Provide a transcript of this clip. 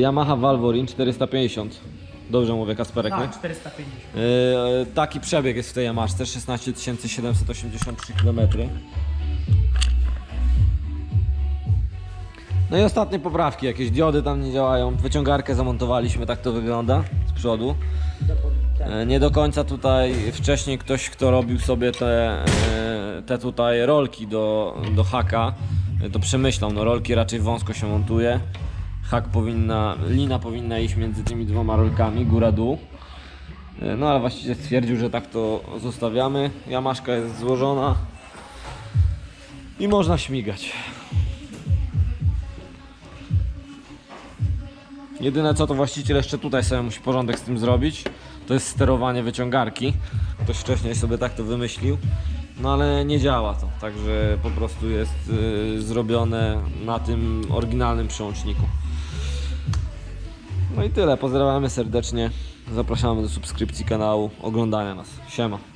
Yamaha Valvorin 450. Dobrze mówię, Kasperek, nie? Tak, 450. Yy, taki przebieg jest w tej Yamaszce, 16 783 km. No i ostatnie poprawki, jakieś diody tam nie działają, wyciągarkę zamontowaliśmy, tak to wygląda z przodu. E, Nie do końca tutaj wcześniej ktoś, kto robił sobie te, e, te tutaj rolki do, do haka, e, to przemyślał, no rolki raczej wąsko się montuje. Hak powinna, lina powinna iść między tymi dwoma rolkami, góra-dół. E, No ale właściciel stwierdził, że tak to zostawiamy. Jamaszka jest złożona i można śmigać. Jedyne co to właściciel jeszcze tutaj sobie musi porządek z tym zrobić, to jest sterowanie wyciągarki. Ktoś wcześniej sobie tak to wymyślił, no ale nie działa to, także po prostu jest y, zrobione na tym oryginalnym przełączniku. No i tyle, pozdrawiamy serdecznie, zapraszamy do subskrypcji kanału, oglądania nas. Siema.